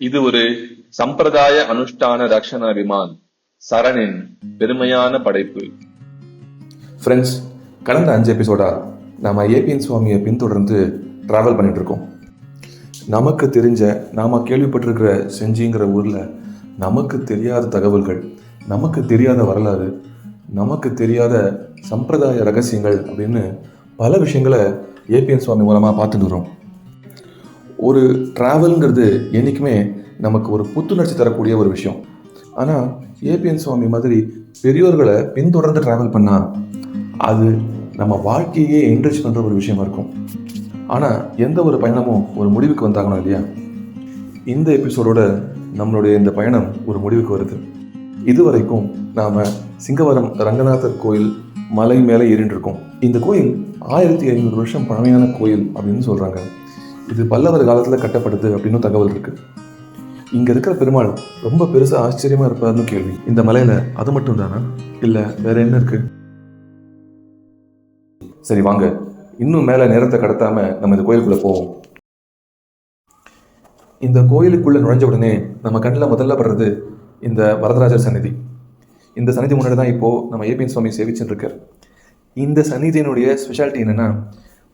இது ஒரு சம்பிரதாய அனுஷ்டான ரக்ஷண விமான் சரணின் பெருமையான படைப்பு. ஃப்ரெண்ட்ஸ் கடந்த அஞ்சு எபிசோடா நாம ஏபிஎன் சுவாமியை பின்தொடர்ந்து ட்ராவல் பண்ணிட்டு இருக்கோம். நமக்கு தெரிஞ்ச நாம கேள்விப்பட்டிருக்கிற செஞ்சிங்கிற ஊரில் நமக்கு தெரியாத தகவல்கள் நமக்கு தெரியாத வரலாறு நமக்கு தெரியாத சம்பிரதாய ரகசியங்கள் அப்படின்னு பல விஷயங்களை ஏபிஎன் சுவாமி மூலமாக பார்த்துட்டு வரோம் ஒரு ட்ராவலுங்கிறது என்றைக்குமே நமக்கு ஒரு புத்துணர்ச்சி தரக்கூடிய ஒரு விஷயம். ஆனால் ஏபிஎன் சுவாமி மாதிரி பெரியோர்களை பின்தொடர்ந்து ட்ராவல் பண்ணால் அது நம்ம வாழ்க்கையே என்ரிச் பண்ணுற ஒரு விஷயமா இருக்கும். ஆனால் எந்த ஒரு பயணமும் ஒரு முடிவுக்கு வந்தாகணும் இல்லையா? இந்த எபிசோடோட நம்மளுடைய இந்த பயணம் ஒரு முடிவுக்கு வருது. இதுவரைக்கும் நாம் சிங்கவரம் ரங்கநாதர் கோயில் மலை மேலே ஏறிட்டு இந்த கோயில் ஆயிரத்தி ஐநூறு வருஷம் பழமையான கோயில் அப்படின்னு சொல்கிறாங்க இது பல்லவர் காலத்தில் கட்டப்பட்டது அப்படின்னு தகவல் இருக்கு. இங்கே இருக்கிற பெருமாள் ரொம்ப பெருசாக ஆச்சரியமாக இருப்பார்னு கேள்வி. இந்த மலையில் அது மட்டும் தானா? இல்லை வேற என்ன இருக்கு? சரி வாங்க. இன்னும் மேலே நேரத்தை கடத்தாம நம்ம இந்த கோயிலுக்குள்ளே போவோம். இந்த கோயிலுக்குள்ள நுழைஞ்ச உடனே நம்ம கண்ணில் முதல்ல படுறது இந்த வரதராஜர் சந்நிதி. இந்த சந்நிதி முன்னாடி தான் இப்போ நம்ம ஏபிஎன் சுவாமி சேவிச்சுட்டு இருக்கார். இந்த சந்நிதியினுடைய ஸ்பெஷாலிட்டி என்னன்னா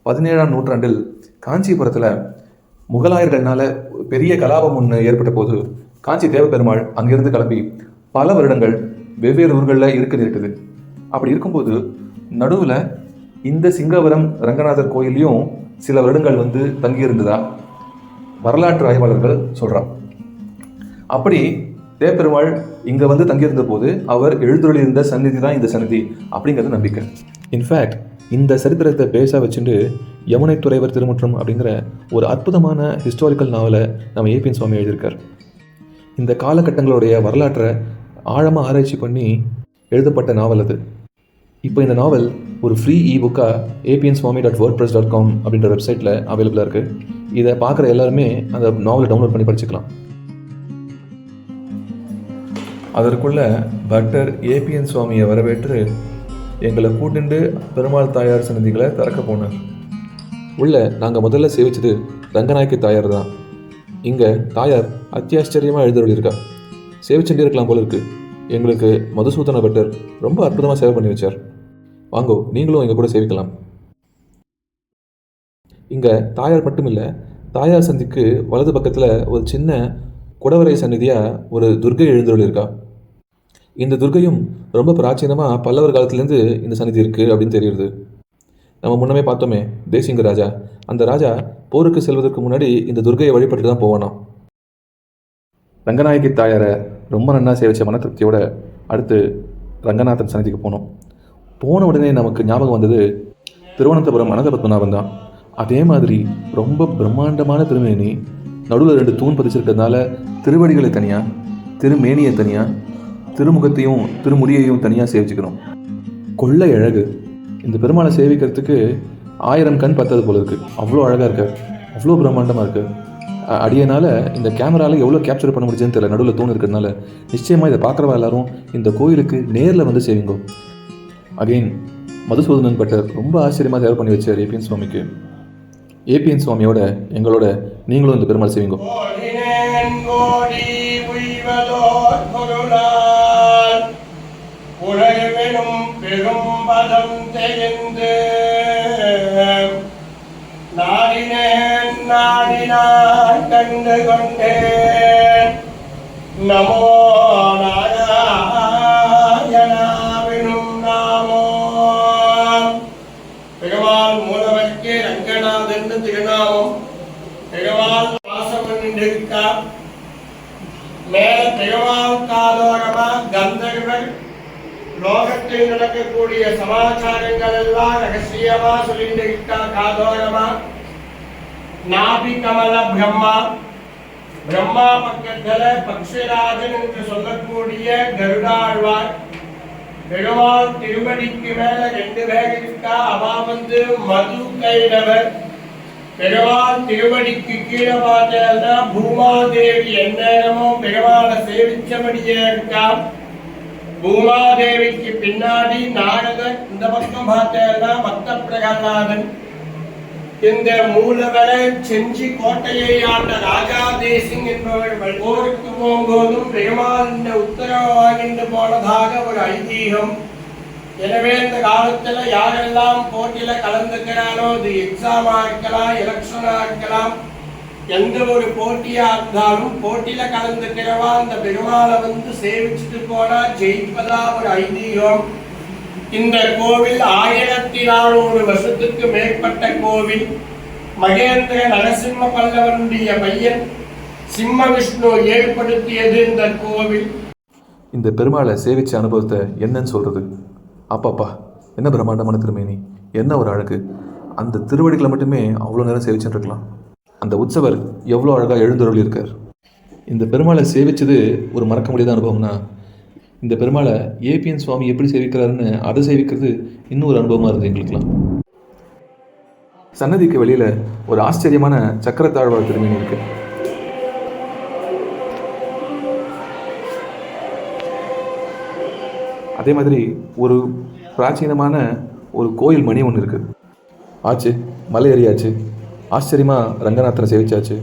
பதினேழாம் நூற்றாண்டில் காஞ்சிபுரத்தில் முகலாயர்கள்னால பெரிய கலாபம் ஒன்று ஏற்பட்ட போது காஞ்சி தேவபெருமாள் அங்கிருந்து கிளம்பி பல வருடங்கள் வெவ்வேறு ஊர்களில் இருக்க நேரிட்டது அப்படி இருக்கும்போது நடுவில் இந்த சிங்கவரம் ரங்கநாதர் கோயிலையும் சில வருடங்கள் வந்து தங்கியிருந்ததா? வரலாற்று ஆய்வாளர்கள் சொல்றாங்க. அப்படி தேவபெருமாள் இங்கே வந்து தங்கியிருந்த போது அவர் எழுந்துள்ளிருந்த சந்நிதி தான் இந்த சந்நிதி அப்படிங்கிறது நம்பிக்கை. இன்ஃபேக்ட் இந்த சரித்திரத்தை பேச வச்சுட்டு யமுனை துறைவர் திருமுற்றம் அப்படிங்கிற ஒரு அற்புதமான ஹிஸ்டாரிக்கல் நாவலை நம்ம ஏபிஎன் சுவாமி எழுதியிருக்கார். இந்த காலகட்டங்களுடைய வரலாற்றை ஆழமாக ஆராய்ச்சி பண்ணி எழுதப்பட்ட நாவல் அது. இப்போ இந்த நாவல் ஒரு ஃப்ரீ இ புக்காக ABN Swami dot WordPress dot com அப்படின்ற வெப்சைட்டில் அவைலபிளாக இருக்குது இதை பார்க்குற எல்லாருமே அந்த நாவலை டவுன்லோட் பண்ணி படிச்சுக்கலாம். அதற்குள்ளே பட்டர் ஏபிஎன் சுவாமியை வரவேற்று எங்களை கூட்டிண்டு பெருமாள் தாயார் சன்னதிகளை திறக்க போனார் உள்ள நாங்கள் முதல்ல சேவிச்சது ரங்கநாயக்கி தாயார் தான். இங்கே தாயார் அத்தியாச்சரியமாக எழுந்தருளியிருக்கா சேவிச்சுட்டே இருக்கலாம் போல இருக்கு. எங்களுக்கு மதுசூதன பட்டர் ரொம்ப அற்புதமாக சேவை பண்ணி வச்சார். வாங்கோ நீங்களும் எங்கள் கூட சேவிக்கலாம். இங்கே தாயார் மட்டும் இல்லை தாயார் சந்திக்கு வலது பக்கத்தில் ஒரு சின்ன குடவரை சந்நிதியாக ஒரு துர்கை எழுந்தருளியிருக்கா. இந்த துர்கையும் ரொம்ப பிராச்சீனமாக பல்லவர் காலத்துலேருந்து இந்த சந்நிதி இருக்குது அப்படின்னு தெரியுது. நம்ம முன்னமே பார்த்தோமே தேசிங்க ராஜா. அந்த ராஜா போருக்கு செல்வதற்கு முன்னாடி இந்த துர்கையை வழிபட்டு தான் போவானாம். ரங்கநாயகி தாயாரை ரொம்ப நன்னா சேவிச்ச மன திருப்தியோட அடுத்து ரங்கநாதன் சன்னதிக்கு போனோம். போன உடனே நமக்கு ஞாபகம் வந்தது திருவனந்தபுரம் அனந்தபத்மநாபன் தான். அதே மாதிரி ரொம்ப பிரம்மாண்டமான திருமேனி நடுவில் ரெண்டு தூண் பதிச்சிருக்கிறதுனால திருவடிகளை தனியாக திருமேனியை தனியாக திருமுகத்தையும் திருமுடியையும் தனியாக சேவிச்சுக்கணும் கொள்ளை அழகு. இந்த பெருமாளை சேவிக்கிறதுக்கு ஆயிரம் கண் பத்தது போல இருக்குது அவ்வளோ அழகாக இருக்கு. அவ்வளோ பிரம்மாண்டமாக இருக்குது அடியனால் அடியனால இந்த கேமராவில் எவ்வளோ கேப்சர் பண்ண முடியுதுன்னு தெரியல. நடுவில் தூண் இருக்கிறதுனால. நிச்சயமாக இதை பார்க்குறவா எல்லாரும் இந்த கோயிலுக்கு நேரில் வந்து சேவிங்கோ. அகைன் மதுசூதனன் பட்டர் ரொம்ப ஆச்சரியமாக தேவை பண்ணி வச்சார் ஏபிஎன் சுவாமிக்கு. ஏபிஎன் சுவாமியோட எங்களோட நீங்களும் இந்த பெருமாள் சேவிங்கோ. கண்டு கொண்டேன் நமோ நாராயணாவினும் நாமோ பெருமாள் மூலவர்க்கே ரங்கநாத் என்று திருநாமம் பெருமாள் வாசம் பண்ணிருக்கா மேல பெருமாள் காதோரமா கந்தர்வர் லோகத்தில் நடக்கக்கூடிய சமாச்சாரங்கள் எல்லாம் ரகசியமா சொல்லிட்டு இருக்கா காதோரமா நாபி கமல பிரம்மா. பிரம்மா பக்கத்துல பக்ஷராஜன் என்று சொல்லக்கூடிய கருடாழ்வார். பெருமாள் திருமணிக்கு மேல ரெண்டு பேர் இருக்கா? அவ வந்து மது கைடவர் பெருமாள் திருமணிக்கு கீழே பார்த்தா பூமாதேவி எந்நேரமும் பெருமாளை சேவிச்சபடியே இருக்கா? பூமாதேவிக்கு பின்னாடி நாரதன் இந்த பக்கம் பார்த்தா பக்த பிரகலாதன் இந்த மூலவரை செஞ்சி கோட்டையை ஆண்ட ராஜா தேசிங் என்பவர் போருக்கு போகும்போதும் பெருமாள் இந்த உத்தரவு வாங்கிட்டு போனதாக ஒரு ஐதீகம். எனவே இந்த காலத்துல யாரெல்லாம் போட்டியில கலந்துக்கிறானோ இது எக்ஸாமா இருக்கலாம் எலெக்ஷனா இருக்கலாம் எந்த ஒரு போட்டியா இருந்தாலும் போட்டியில கலந்துக்கிறவா அந்த பெருமாளை வந்து சேவிச்சுட்டு போனா ஜெயிப்பதா ஒரு ஐதீகம். இந்த கோவில் ஆயிரத்தி நானூறு வருஷத்துக்கு மேற்பட்ட கோவில். மகேந்திர நரசிம்ம பல்லவனுடைய பையன் சிம்ம விஷ்ணு ஏற்படுத்தியது இந்த கோவில். இந்த பெருமாளை சேவிச்ச அனுபவத்தை என்னன்னு சொல்கிறது அப்பாப்பா என்ன பிரம்மாண்டமான திருமேனி? என்ன ஒரு அழகு? அந்த திருவடிகளை மட்டுமே அவ்வளோ நேரம் சேவிச்சுட்டு இருக்கலாம் அந்த உற்சவர் எவ்வளோ அழகாக எழுந்தருள் இருக்கார் இந்த பெருமாளை சேவிச்சது ஒரு மறக்க முடியாத அனுபவம்னா இந்த பெருமாளை ஏபிஎன் சுவாமி எப்படி சேவிக்கிறாருன்னு அதை சேவிக்கிறது இன்னும் ஒரு அனுபவமாக இருந்தது எங்களுக்குலாம் சன்னதிக்கு வெளியில் ஒரு ஆச்சரியமான சக்கரத்தாழ்வார் திருமேனி இருக்கு. அதே மாதிரி ஒரு பிராச்சீனமான ஒரு கோயில் மணி ஒன்று இருக்குது ஆச்சு மலை ஏறியாச்சு. ஆச்சரியமாக ரங்கநாதனை சேவிச்சாச்சு.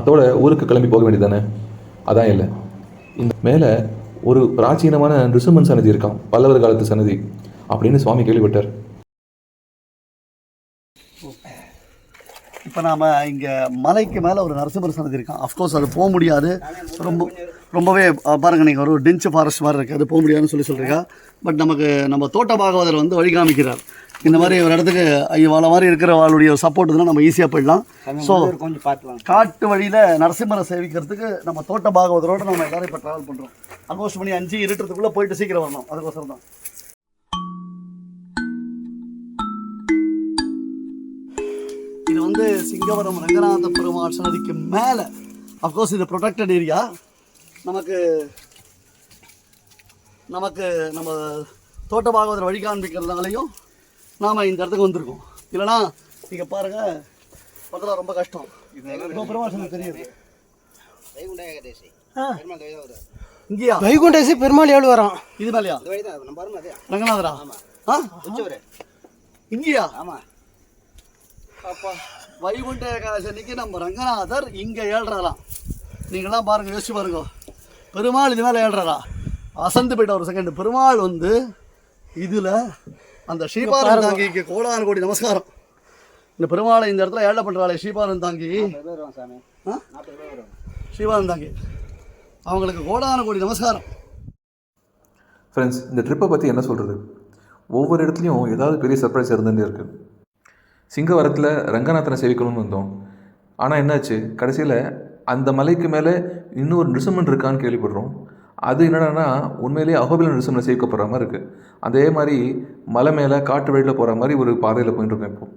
அதோட ஊருக்கு கிளம்பி போக வேண்டியதானே அதான் இல்லை. இந்த மேலே ஒரு பிராச்சீனமான ரிசுமன் சன்னதி இருக்கான் பல்லவர் காலத்து சன்னதி அப்படின்னு சுவாமி கேள்விப்பட்டார். இப்போ நாம் இங்கே மலைக்கு மேலே ஒரு நரசிம்மர் சன்னதி இருக்கான் அஃப்கோர்ஸ் அது போக முடியாது. ரொம்ப ரொம்பவே பாருங்கள் நீங்கள் ஒரு டென்ச் ஃபாரஸ்ட் மாதிரி இருக்குது அது போக முடியாதுன்னு சொல்லி சொல்கிறீங்க பட் நமக்கு நம்ம தோட்ட பாகவதர் வந்து வழி காமிக்கிறார். இந்த மாதிரி ஒரு இடத்துக்கு இவ்வளோ மாதிரி இருக்கிற அவளுடைய சப்போர்ட் இருந்தால் நம்ம ஈஸியாக போயிடலாம். ஸோ கொஞ்சம் பார்த்துலாம் காட்டு வழியில் நரசிம்மரை சேவிக்கிறதுக்கு நம்ம தோட்ட பாகவதரோட நம்ம எல்லாரும் இப்போ ட்ராவல் பண்ணுறோம் ஆல்மோஸ்ட் மணி அஞ்சு இருட்டுறதுக்குள்ளே போயிட்டு சீக்கிரம் வரணும். அதுக்கோசரம் தான். இது வந்து சிங்கவரம் ரங்கநாத பெருமாள் சன்னதிக்கு மேலே. அஃப்கோர்ஸ் இது ப்ரொடெக்டட் ஏரியா நமக்கு நமக்கு நம்ம தோட்ட பாகவதர் வழி காண்பிக்கிறதுனாலையும் நாம் இந்த இடத்துக்கு வந்திருக்கோம். இல்லைனா நீங்கள் பாருங்கள் அதெல்லாம் ரொம்ப கஷ்டம். பெருமாள் சன்னதி தெரியுது இங்கேயா? வைகுண்டேசி பெருமாள் ஏழு வரோம். இது மேலையா? இந்த வழி தான் நம்ம பாருங்க அதே. ரங்கநாதரா? ஆ? இங்கேயா? ஆமா. அப்பா வைகுண்ட ஏகாதசனிக்கு நம்ம ரங்கநாதர் இங்கே ஏழ்றாராம். நீங்களாம் பாருங்க யோசிச்சு பாருங்க. பெருமாள் இது மேலே ஏழ்றாரா? அசந்து போயிட்ட ஒரு செகண்ட் பெருமாள் வந்து இதில் அந்த ஸ்ரீபாரன் தாங்கிக்கு கோடான கோடி நமஸ்காரம். இந்த பெருமாளை இந்த இடத்துல ஏழை பண்ணுறாளே ஸ்ரீபாரன் தாங்கி. ஸ்ரீபாரன் தாங்கி. அவங்களுக்கு கோடான கோடி நமஸ்காரம். ஃப்ரெண்ட்ஸ் இந்த ட்ரிப்பை பற்றி என்ன சொல்கிறது ஒவ்வொரு இடத்துலையும் ஏதாவது பெரிய சர்ப்ரைஸ் இருந்துகிட்டே இருக்குது சிங்கவரத்தில் ரங்கநாதனை சேவிக்கணும்னு வந்தோம். ஆனால் என்னாச்சு? கடைசியில் அந்த மலைக்கு மேலே இன்னொரு நிருசமன் இருக்கான்னு கேள்விப்படுறோம். அது என்னென்னா உண்மையிலேயே அகோபில சேர்க்க போகிற மாதிரி இருக்குது அதே மாதிரி மலை மேலே காட்டு வழியில் போகிற மாதிரி ஒரு பாதையில் போயிட்டு இருக்கோம் இப்போ.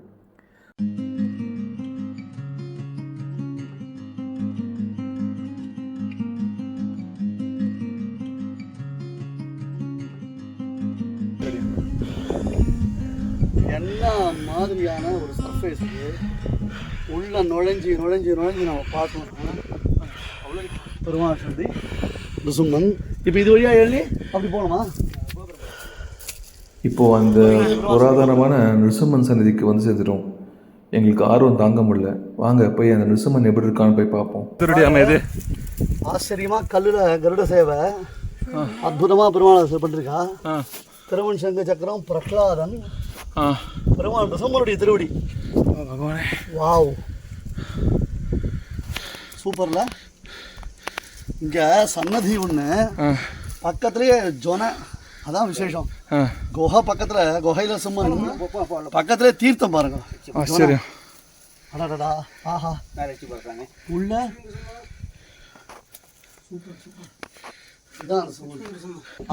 மாதிரியான ஒரு சர்ஃபேஸ் உள்ளே உள்ள நுழைஞ்சி நுழைஞ்சி நுழைஞ்சி நம்ம பார்க்கணும். அவ்வளோ பெருமாள் சந்தி. ரிசும்மன் இப்போ இது வழியாக எழுதி? அப்படி போகணுமா? இப்போது அந்த புராதனமான நிருசம்மன் சன்னதிக்கு வந்து சேர்ந்துட்டோம். எங்களுக்கு ஆர்வம் தாங்க முடியல. வாங்க போய் அந்த நிருசம்மன் எப்படி இருக்கான்னு போய் பார்ப்போம். ஆச்சரியமாக கல்லில் கருட சேவை. அற்புதமாக பெருமாள் பண்ணிருக்கா. திருவன் சங்க சக்கரம் பிரகலாதன். பெருமாள் ரிசும்மனுடைய திருவடி. வாவ். சூப்பர்ல. இங்கே சன்னதி ஒன்று பக்கத்துலேயே ஜொன. அதான் விசேஷம். குகை பக்கத்தில் குகையில் சும்மா பக்கத்துலேயே தீர்த்தம் பாருங்க. ஆச்சரியம் அடடா ஆஹா. உள்ள.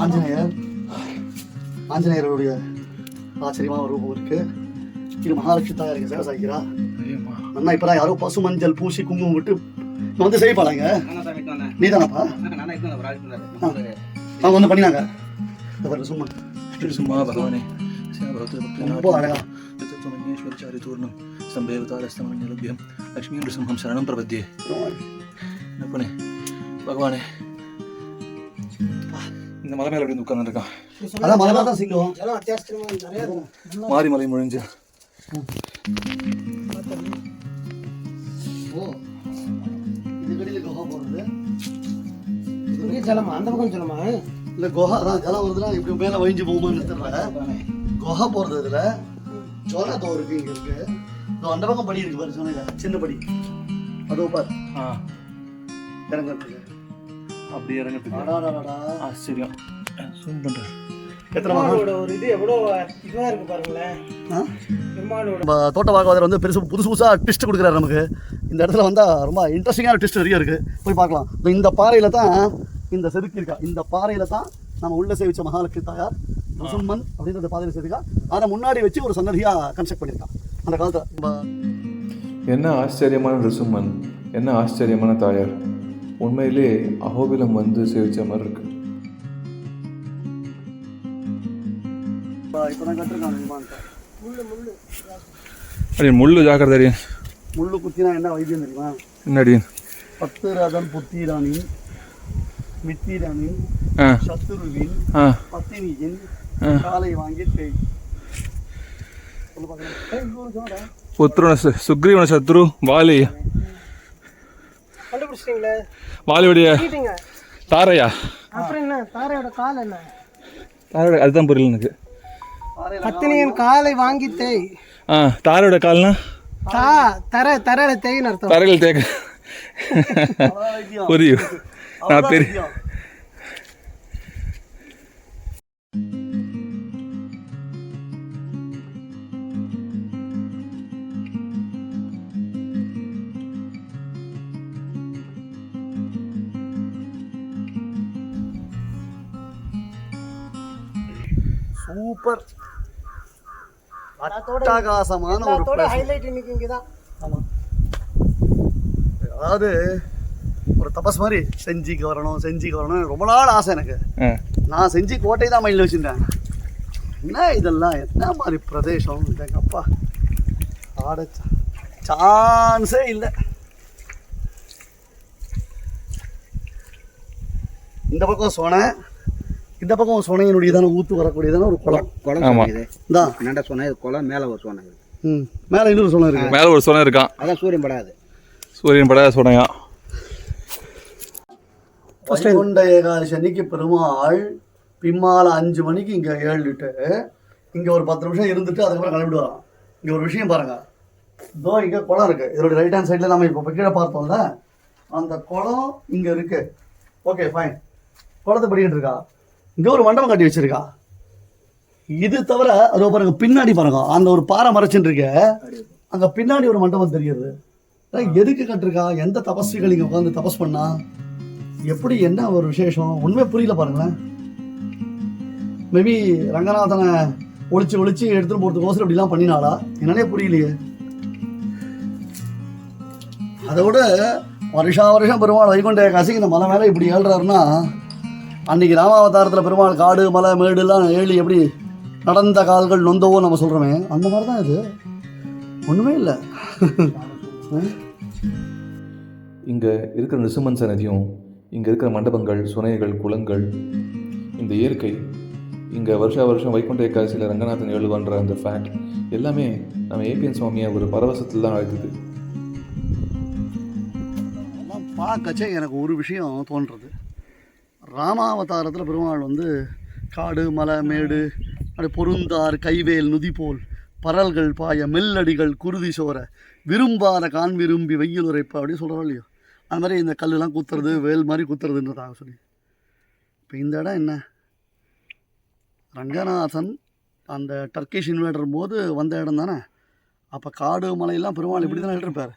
ஆஞ்சநேயர். ஆஞ்சநேயருடைய ஆச்சரியமான ஒரு ரூபம் இருக்கு. இது மகாலட்சுமி தாயாருக்கு சேவை சாய்க்கிறா அண்ணா இப்பதான் யாரோ பசு மஞ்சள் பூசி குங்குமம் விட்டு வந்து செய்யப்பாளாங்க நீ தானப்பா அவங்க வந்து பண்ணினாங்க. சும்மா சும்மா பகவானே. ரொம்ப அழகா. ചാരിതൂർണം இந்த மலை மேல அப்படி உட்கார்ந்து இருக்கான் மாறி மலை முழிஞ்சு. எங்க செல்லமா அந்த பக்கம் செல்லமா இல்லை குஹா தான் ஜலம் வருதுன்னா இப்படி மேலே வழிஞ்சு போகுமான்னு தெரியல குஹா போகிறது இதில். சோனா தோ இருக்கு இங்கே இருக்கு. இதோ அந்த பக்கம் படி இருக்கு பாரு சொன்ன சின்ன படி. அதோ பார். ஆ. இறங்கிறதுக்கு. அப்படி இறங்கிறதுக்கு. ஆச்சரியம் சூம் பண்ணுறேன் எத்தனை மரம் ஒரு இது எவ்வளோ இதுவா இருக்கு பாருங்களேன். ஆ? பெருமாளோட நம்ம தோட்ட பாகவதர் வந்து பெருசு புதுசு புதுசாக ட்விஸ்ட் கொடுக்குறாரு நமக்கு. இந்த இடத்துல வந்தால் ரொம்ப இன்ட்ரெஸ்டிங்கான ட்விஸ்ட் நிறைய இருக்குது போய் பார்க்கலாம். இந்த பாறையில் தான் இந்த செதுக்கி இருக்கா? இந்த பாறையில் தான் நம்ம உள்ள சேவிச்ச மகாலட்சுமி தாயார் முசம்மன் அப்படின்ற பாதையில் செதுக்கா அதை முன்னாடி வச்சு ஒரு சன்னதியாக கன்ஸ்ட்ரக்ட் பண்ணியிருக்கான் அந்த காலத்தில். என்ன ஆச்சரியமான ரிசுமன்? என்ன ஆச்சரியமான தாயார்? உண்மையிலே அகோபிலம் வந்து சேவிச்ச மாதிரி இருக்கு. அடி முள்ளு ஜாக்கிரதை முள்ளு குத்தினா என்ன வைத்தியம் தெரியுமா? என்னடி? பத்து ரதன் புத்திரானின் மித்திரானின் சத்துருவின் பத்தினியின். காலை வாங்கி தேய் ஜோடா. புத்திரன சுக்ரீவன சத்ரு வாலி. வாலியுடைய தாரையா? தாரையோட கால் என்ன? தாரையோட அதுதான் புரியல எனக்கு. பத்தினியின் காலை. வாங்கி தேய் ஆ தாரையோட கால்னா? தா தர தரையில தேய்னு அர்த்தம். தரையில் வைத்தியம். புரியும். நான் அவ்வளவுதான் பெரிய வைத்தியம். சூப்பர் அட்டகாசமான ஒரு place. ஹைலைட் இன்னைக்கு இங்கதான் ஆமாம் அதாவது ஒரு தபஸ் மாதிரி செஞ்சிக்கு வரணும் செஞ்சிக்கு வரணும் ரொம்ப நாள் ஆசை எனக்கு. நான் செஞ்சி கோட்டை தான் மைண்டில் வச்சுருந்தேன். என்ன இதெல்லாம்? என்ன மாதிரி பிரதேசம்? எங்கள் அப்பா ஆட சான்ஸே இல்லை. இந்த பக்கம் சொனை இந்த பக்கம் சொனையினுடையதான ஊத்து வரக்கூடியதான ஒரு குளம். குளம் தான் என்னடா சொன்னது குளம் மேலே ஒரு சொன்னது ம். மேலே இன்னொரு சொனை இருக்கு. மேலே ஒரு சொன்ன இருக்கான் அதான் சூரியன் படாது. சூரியன் பட சொன்னையா வைகுண்ட ஏகாதசி அன்னைக்கு பெருமாள் பிம்மால அஞ்சு மணிக்கு இங்கே ஏழுட்டு இங்கே ஒரு பத்து நிமிஷம் இருந்துட்டு அதுக்கப்புறம் கிளம்பிட்டு வரோம் இங்கே ஒரு விஷயம் பாருங்க. இதோ இங்கே குளம் இருக்கு. இதோட ரைட் ஹேண்ட் சைடில் நம்ம இப்போ கீழே பார்த்தோம்ல அந்த குளம் இங்கே இருக்கு. ஓகே ஃபைன் குளத்தை படிக்கிட்டு இருக்கா? இங்கே ஒரு மண்டபம் கட்டி வச்சிருக்கா? இது தவிர அதோ பாருங்க பின்னாடி பாருங்க. அந்த ஒரு பாறை மறைச்சுட்டு இருக்க. அங்கே பின்னாடி ஒரு மண்டபம் தெரியுது. எதுக்கு கட்டிருக்கா? எந்த தபஸ்விகள் இங்கே உட்காந்து தபஸ் பண்ணா? எப்படி என்ன ஒரு விசேஷம்? ஒன்றுமே புரியல பாருங்களேன். மேபி ரங்கநாதனை ஒழிச்சு ஒழிச்சு எடுத்துட்டு போகிறதுக்கோசரம் இப்படிலாம் பண்ணினாளா? என்னன்னே புரியலையே. அதை விட வருஷா வருஷம் பெருமாள் வைகுண்ட ஏகாசிக்கு இந்த மலை மேலே இப்படி ஏழ்றாருன்னா அன்னைக்கு ராமாவதாரத்தில் பெருமாள் காடு மலை மேடுலாம் ஏழி எப்படி நடந்த கால்கள் நொந்தவோ நம்ம சொல்கிறோமே அந்த மாதிரி தான் இது. ஒன்றுமே இல்லை. இங்கே இருக்கிற நிசுமன் சன்னதியும் இங்கே இருக்கிற மண்டபங்கள் சுனைகள் குளங்கள் இந்த இயற்கை இங்கே வருஷா வருஷம் வைகுண்ட ஏகாதசியில் ரங்கநாதன் எழுவான்ற அந்த ஃபேக்ட் எல்லாமே நம்ம ஏபிஎன் சுவாமியை ஒரு பரவசத்தில் தான் அழைத்தது. அதெல்லாம் பார்க்கச்சே எனக்கு ஒரு விஷயம் தோன்றுறது. ராமாவதாரத்தில் பெருமாள் வந்து காடு மலை மேடு அப்படி பொருந்தார் கைவேல் நுதி போல் பரல்கள் பாய மெல்லடிகள் குருதி சோர விரும்பாத கான் விரும்பி வெயில் உரைப்பா அப்படின்னு சொல்கிறோம் இல்லையோ? அந்த மாதிரி இந்த கல்லெல்லாம் குத்துறது வேல் மாதிரி குத்துறதுன்றதாக சொல்லி இப்போ இந்த இடம் என்ன? ரங்கநாதன் அந்த டர்க்கிஷ் இன்வேடர் போது வந்த இடம் தானே? அப்போ காடு மலையெல்லாம் பெருமாள் இப்படி தானே இருப்பார்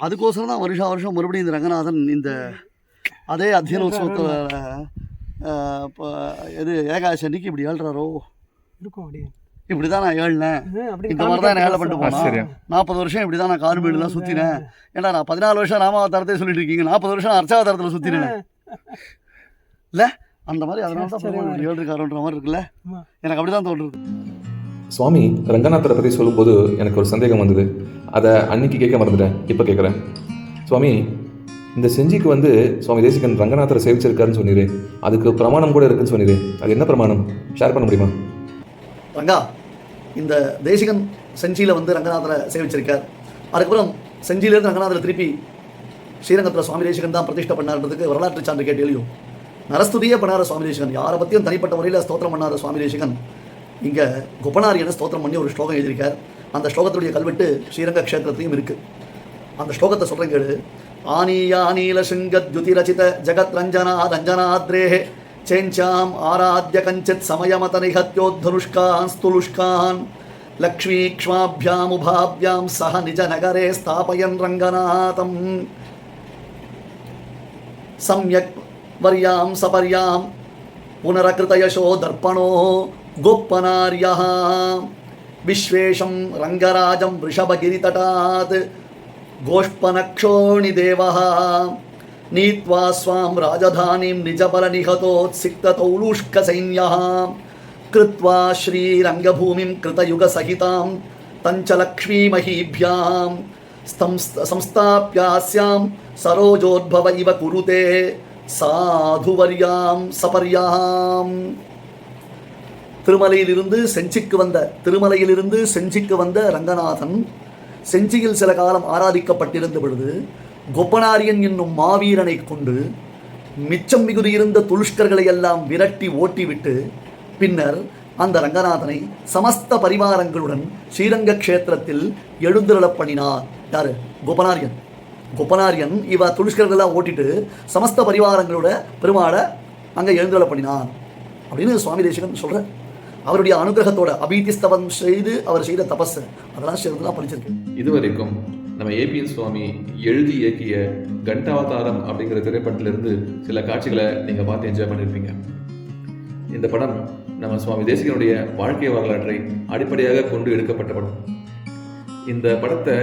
அதுக்கோசரம் தான் வருஷா வருஷம் மறுபடியும் இந்த ரங்கநாதன் இந்த அதே அத்தியன உற்சவத்தில் இப்போ எது ஏகாதசி அன்னைக்கு இப்படி ஏழ்றாரோ இருக்கும் அப்படியே. இப்படி தான் நான் ஏழினேன். இந்த மாதிரி தான் ஏழை பண்ணிட்டு போனேன். நாற்பது வருஷம் இப்படி தான் நான் கார்மேடுலாம் சுற்றினேன் ஏன்னா நான் பதினாலு வருஷம் ராமாவதாரத்தை சொல்லிட்டு இருக்கீங்க. நாற்பது வருஷம் அர்ச்சாவதாரத்தில் சுற்றினேன் இல்லை அந்த மாதிரி அதனால தான் இப்படி ஏழ்ருக்காருன்ற மாதிரி இருக்குல்ல. எனக்கு அப்படி தான் தோன்றுது. சுவாமி ரங்கநாதரை பற்றி சொல்லும்போது எனக்கு ஒரு சந்தேகம் வந்தது. அதை அன்னைக்கு கேட்க மறந்துட்டேன். இப்போ கேட்குறேன். சுவாமி இந்த செஞ்சிக்கு வந்து சுவாமி தேசிகன் ரங்கநாதரை சேவிச்சிருக்காருன்னு சொன்னீரு. அதுக்கு பிரமாணம் கூட இருக்குன்னு சொன்னீரு. அது என்ன பிரமாணம்? ஷேர் பண்ண முடியுமா? ரங்கா இந்த தேசிகன் செஞ்சியில் வந்து ரங்கநாதரை சேவிச்சிருக்கார். அதுக்கப்புறம் செஞ்சியிலேருந்து ரங்கநாதரை திருப்பி ஸ்ரீரங்கத்தில் சுவாமி தேசிகன் தான் பிரதிஷ்டை பண்ணார்ன்றதுக்கு வரலாற்று சான்று கேட்டு எழுதியும் நரஸ்துதியே பண்ணார சுவாமி தேசிகன். யாரை பற்றியும் தனிப்பட்ட முறையில் ஸ்தோத்திரம் பண்ணார சுவாமி தேசிகன். இங்கே குப்பனாரியனை ஸ்தோத்திரம் பண்ணி ஒரு ஸ்லோகம் எழுதியிருக்கார். அந்த ஸ்லோகத்துடைய கல்வெட்டு ஸ்ரீரங்க க்ஷேத்திரத்தையும் இருக்குது அந்த ஸ்லோகத்தை சொல்கிறேன் கேளு. துதி சிங்கத்யுதிரச்சித ஜகத் ரஞ்சனா ரஞ்சனாத்ரேஹே చేంఛాం ఆరాధ్య కంచిత్ సమయమతనిహత్యోద్ధనుష్కాన్ స్థులుష్కాన్ లక్ష్మీక్ష్మాభ్యాముభాభ్యాం సహ నిజ నగరే స్థాపయన్ రంగనాథం సమ్యక్ వర్యాం సపర్యాం పునరకృతయశో దర్పణో గోప్పనార్య విశ్వేశం రంగరాజం వృషభగిరితటాత్ గోష్పనక్షోణిదేవ गोष्पनक्षोणिदेवः नीत्वा स्वां राजधानीं निजबलनिहतोत्सिक्ततौलूष्कसैन्यः कृत्वा श्रीरङ्गभूमिं कृतयुगसहितां तञ्चलक्ष्मीमहीभ्यां स्तंस्- संस्थाप्यास्यां सरोजोद्भव इव कुरुते साधुवर्यां सपर्याम् திருமலையிலிருந்து செஞ்சிக்கு வந்த திருமலையிலிருந்து செஞ்சிக்கு வந்த ரங்கநாதன் செஞ்சியில் சில காலம் ஆராதிக்கப்பட்டிருந்த பொழுது கொப்பனாரியன் என்னும் மாவீரனை கொண்டு மிச்சம் மிகுதி இருந்த துலுஷ்கர்களை எல்லாம் விரட்டி ஓட்டிவிட்டு பின்னர் அந்த ரங்கநாதனை சமஸ்த பரிவாரங்களுடன் ஸ்ரீரங்க க்ஷேத்திரத்தில் எழுந்தருளப் பண்ணினார். யாரு? கோபனாரியன் கோபனாரியன் இவ துலுஷ்கர்களெல்லாம் ஓட்டிட்டு சமஸ்த பரிவாரங்களோட பெருமாளை அங்கே எழுந்தருளப் பண்ணினார். அப்படின்னு சுவாமி தேசிகன் சொல்கிறார் அவருடைய அனுகிரகத்தோட அபீதிஸ்தவம் செய்து அவர் செய்த தபஸ். அதெல்லாம் சேர்ந்துலாம் படிச்சிருக்கு இதுவரைக்கும் நம்ம ஏபிஎன் சுவாமி எழுதி இயக்கிய கண்டாவதாரம் அப்படிங்கிற திரைப்படத்திலிருந்து சில காட்சிகளை நீங்கள் பார்த்து என்ஜாய் பண்ணியிருப்பீங்க இந்த படம் நம்ம சுவாமி தேசிகனுடைய வாழ்க்கை வரலாற்றை அடிப்படையாக கொண்டு எடுக்கப்பட்ட படம். இந்த படத்தை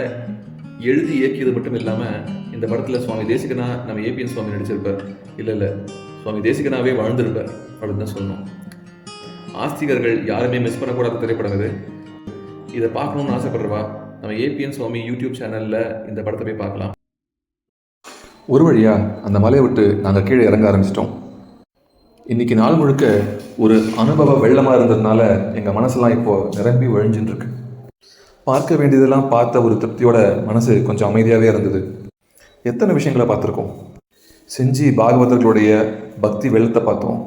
எழுதி இயக்கியது மட்டும் இல்லாமல் இந்த படத்தில் சுவாமி தேசிகனா நம்ம ஏபிஎன் சுவாமி நடிச்சிருப்பார். இல்லை இல்லை. சுவாமி தேசிகனாவே வாழ்ந்திருப்பார் அப்படின்னு தான் சொல்லணும். ஆஸ்திகர்கள் யாருமே மிஸ் பண்ணக்கூடாத திரைப்படம் இது. இதை பார்க்கணும்னு ஆசைப்படுறவா? நம்ம ஏபிஎன் சுவாமி யூடியூப் சேனலில் இந்த படத்தை போய் பார்க்கலாம். ஒரு வழியாக அந்த மலையை விட்டு நாங்கள் கீழே இறங்க ஆரம்பிச்சிட்டோம். இன்னைக்கு நாள் முழுக்க ஒரு அனுபவ வெள்ளமாக இருந்ததுனால எங்கள் மனசெல்லாம் இப்போது நிரம்பி ஒழிஞ்சுட்டுருக்கு பார்க்க வேண்டியதெல்லாம் பார்த்த ஒரு திருப்தியோட மனசு கொஞ்சம் அமைதியாகவே இருந்தது. எத்தனை விஷயங்களை பார்த்துருக்கோம்? செஞ்சி பாகவதர்களுடைய பக்தி வெள்ளத்தை பார்த்தோம்.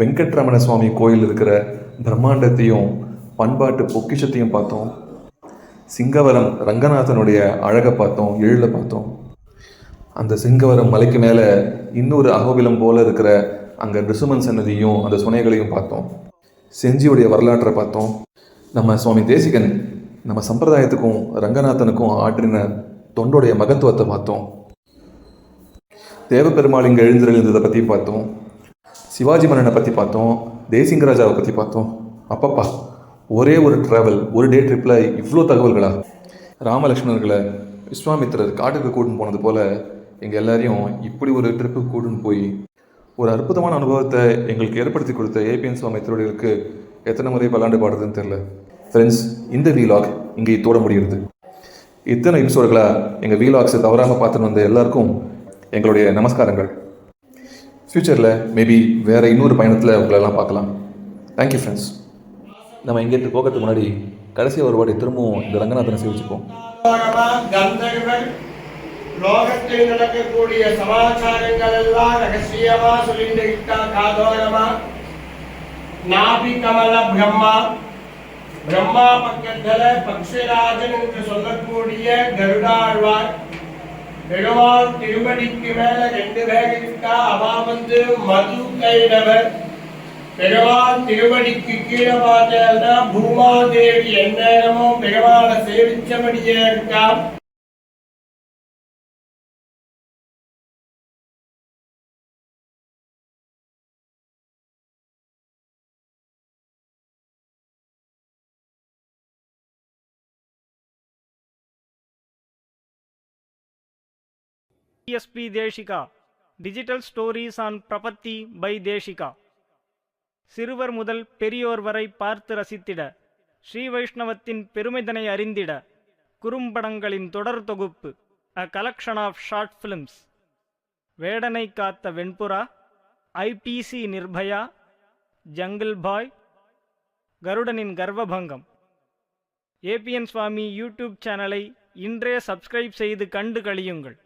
வெங்கட்ரமண சுவாமி கோயில் இருக்கிற பிரம்மாண்டத்தையும் பண்பாட்டு பொக்கிஷத்தையும் பார்த்தோம். சிங்கவரம் ரங்கநாதனுடைய அழகை பார்த்தோம் எழிலை பார்த்தோம். அந்த சிங்கவரம் மலைக்கு மேலே இன்னொரு அகோபிலம் போல இருக்கிற அங்கே ரிசுமன் சன்னதியும் அந்த சுனைகளையும் பார்த்தோம். செஞ்சியுடைய வரலாற்றை பார்த்தோம். நம்ம சுவாமி தேசிகன் நம்ம சம்பிரதாயத்துக்கும் ரங்கநாதனுக்கும் ஆற்றின தொண்டுடைய மகத்துவத்தை பார்த்தோம். தேவப்பெருமாள் இங்கே எழுந்திருந்ததை பற்றி பார்த்தோம். சிவாஜி மன்னனை பற்றி பார்த்தோம். தேசிங்க ராஜாவை பற்றி பார்த்தோம். அப்பப்பா. ஒரே ஒரு ட்ராவல் ஒரு டே ட்ரிப்பில் இவ்வளோ தகவல்களா? ராமலக்ஷ்மணர்களை விஸ்வாமித்திரர் காட்டுக்கு கூட்டின்னு போனது போல் எங்கள் எல்லாரையும் இப்படி ஒரு ட்ரிப்புக்கு கூட்டின்னு போய் ஒரு அற்புதமான அனுபவத்தை எங்களுக்கு ஏற்படுத்தி கொடுத்த ஏபிஎன் சுவாமி திருவடிகளுக்கு எத்தனை முறை பல்லாண்டு பாடுறதுன்னு தெரில ஃப்ரெண்ட்ஸ் இந்த வீலாக் இங்கே இத்தோட முடிகிறது. இத்தனை எபிசோடுகளாக எங்கள் வீலாக்ஸை தவறாமல் பார்த்துன்னு வந்த எல்லாருக்கும் எங்களுடைய நமஸ்காரங்கள். ஃப்யூச்சரில் மேபி வேறு இன்னொரு பயணத்தில் உங்களெல்லாம் பார்க்கலாம். தேங்க்யூ ஃப்ரெண்ட்ஸ் நம்ம இங்கேருந்து போகிறதுக்கு முன்னாடி கடைசி ஒரு வாட்டி திரும்பவும் இந்த ரங்கநாதனை சேவிச்சுப்போம். லோகத்தில் நடக்கக்கூடிய சமாச்சாரங்கள் எல்லாம் ரகசியமா சொல்லிட்டு காதோரமா? நாபி கமல பிரம்மா. பிரம்மா பக்கத்துல பக்ஷராஜன் என்று சொல்லக்கூடிய கருடாழ்வார். பெருமாள் திருமணிக்கு மேல ரெண்டு பேர் இருக்கா? அவா வந்து மது கைடவர் பெருமாள் திருவடிக்கு கீழே பார்த்தா பூமாதேவி எந்நேரமும் பெருமாளை சேவிச்சபடியே இருக்கா DSP Desika digital stories on Prapatti by Desika சிறுவர் முதல் பெரியோர் வரை பார்த்து ரசித்திட ஸ்ரீ வைஷ்ணவத்தின் பெருமைதனை அறிந்திட குறும்படங்களின் தொடர் தொகுப்பு a collection of short films வேடனை காத்த வெண்புறா ஐபிசி நிர்பயா ஜங்கிள் பாய் கருடனின் கர்வபங்கம். ஏபிஎன் சுவாமி யூடியூப் சேனலை இன்றே சப்ஸ்கிரைப் செய்து கண்டு கழியுங்கள்.